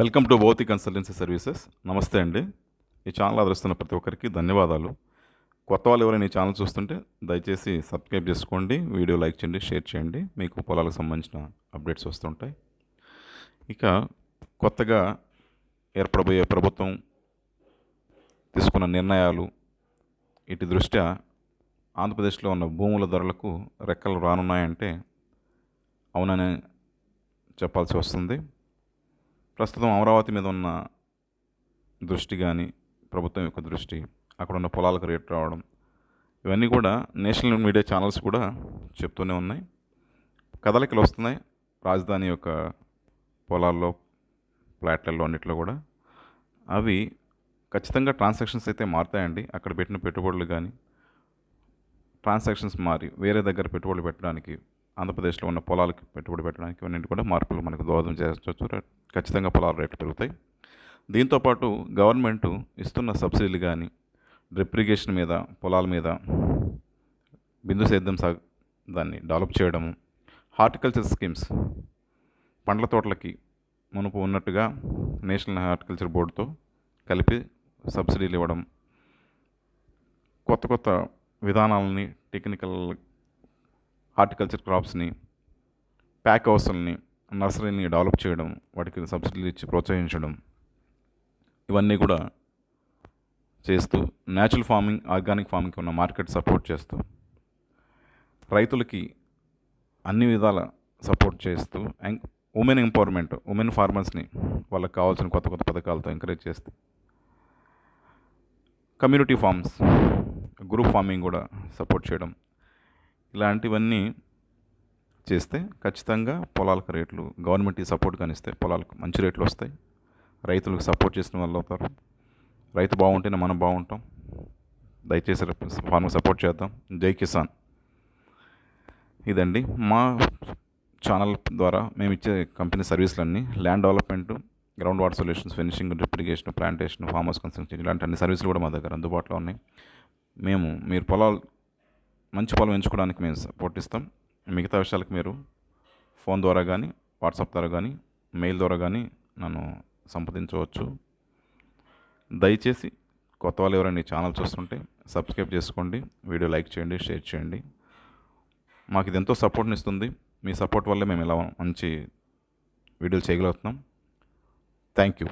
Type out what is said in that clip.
Welcome to Bhautik consultancy services. నమస్తే అండి. ఈ ఛానల్ ఆదరిస్తున్న ప్రతి ఒక్కరికి ధన్యవాదాలు. కొత్త వాళ్ళు ఎవరైనా ఈ ఛానల్ చూస్తుంటే దయచేసి సబ్స్క్రైబ్ చేసుకోండి వీడియో లైక్ చేయండి షేర్ చేయండి. మీకు పొలాలకు సంబంధించిన అప్డేట్స్ వస్తుంటాయి. ఇక కొత్తగా ఏర్పడబోయే ప్రభుత్వం తీసుకున్న నిర్ణయాలు ఇటు దృష్ట్యా ఆంధ్రప్రదేశ్లో ఉన్న భూముల ధరలకు రెక్కలు రానున్నాయంటే అవునని చెప్పాల్సి వస్తుంది. ప్రస్తుతం అమరావతి మీద ఉన్న దృష్టి కానీ ప్రభుత్వం యొక్క దృష్టి అక్కడ ఉన్న పొలాలకు రేటు రావడం ఇవన్నీ కూడా నేషనల్ మీడియా ఛానల్స్ కూడా చెప్తూనే ఉన్నాయి. కదలికలు వస్తున్నాయి. రాజధాని యొక్క పొలాల్లో ఫ్లాట్లలో అన్నిట్లో కూడా. అవి ఖచ్చితంగా ట్రాన్సాక్షన్స్ అయితే మారుతాయండి. అక్కడ పెట్టిన పెట్టుబడులు కానీ ట్రాన్సాక్షన్స్ మారి వేరే దగ్గర పెట్టుబడులు పెట్టడానికి ఆంధ్రప్రదేశ్లో ఉన్న పొలాలకు పెట్టుబడి పెట్టడానికి ఇవన్నీ కూడా మార్పులు మనకు దోహదం చేసుకోవచ్చు ఖచ్చితంగా పొలాల రేట్లు పెరుగుతాయి. దీంతోపాటు గవర్నమెంట్ ఇస్తున్న సబ్సిడీలు కానీ డ్రిప్ ఇరిగేషన్ మీద పొలాల మీద బిందు సేద్యం సా దాన్ని డెవలప్ చేయడము హార్టికల్చర్ స్కీమ్స్ పండ్ల తోటలకి మునుపు ఉన్నట్టుగా నేషనల్ హార్టికల్చర్ బోర్డుతో కలిపి సబ్సిడీలు ఇవ్వడం కొత్త కొత్త విధానాలని టెక్నికల్ హార్టికల్చర్ క్రాప్స్ని ప్యాక్ హౌస్లని నర్సరీని డెవలప్ చేయడం వాటికి సబ్సిడీలు ఇచ్చి ప్రోత్సహించడం ఇవన్నీ కూడా చేస్తూ న్యాచురల్ ఫార్మింగ్ ఆర్గానిక్ ఫార్మింగ్కి ఉన్న మార్కెట్ సపోర్ట్ చేస్తూ రైతులకి అన్ని విధాల సపోర్ట్ చేస్తూ అండ్ ఉమెన్ ఎంపవర్మెంట్ ఉమెన్ ఫార్మర్స్ని వాళ్ళకి కావాల్సిన కొత్త కొత్త పథకాలతో ఎంకరేజ్ చేస్తూ కమ్యూనిటీ ఫార్మ్స్ గ్రూప్ ఫార్మింగ్ కూడా సపోర్ట్ చేయడం ఇలాంటివన్నీ చేస్తే ఖచ్చితంగా పొలాలకు రేట్లు గవర్నమెంట్కి సపోర్ట్ కానిస్తే పొలాలకు మంచి రేట్లు వస్తాయి. రైతులకు సపోర్ట్ చేసిన వాళ్ళు అవుతారు. రైతు బాగుంటేనే మనం బాగుంటాం. దయచేసి ఫార్మర్ సపోర్ట్ చేద్దాం. జై కిసాన్. ఇదండి. మా ఛానల్ ద్వారా మేము ఇచ్చే company సర్వీసులన్నీ land development ground water solutions finishing డ్రిప్లికేషన్ plantation farmers construction ఇలాంటి అన్ని సర్వీసులు కూడా మా దగ్గర అందుబాటులో ఉన్నాయి. మేము మీరు పొలాలు మంచి పొలం ఎంచుకోవడానికి మేము సపోర్ట్ ఇస్తాం. మిగతా విషయాలకు మీరు ఫోన్ ద్వారా కానీ వాట్సాప్ ద్వారా కానీ మెయిల్ ద్వారా కానీ నన్ను సంప్రదించవచ్చు. దయచేసి కొత్త వాళ్ళు ఎవరైనా ఛానల్ చూస్తుంటే సబ్స్క్రైబ్ చేసుకోండి వీడియో లైక్ చేయండి షేర్ చేయండి. మాకు ఇది ఎంతో సపోర్ట్ని ఇస్తుంది. మీ సపోర్ట్ వల్లే మేము ఇలా మంచి వీడియోలు చేయగలుగుతున్నాం. Thank you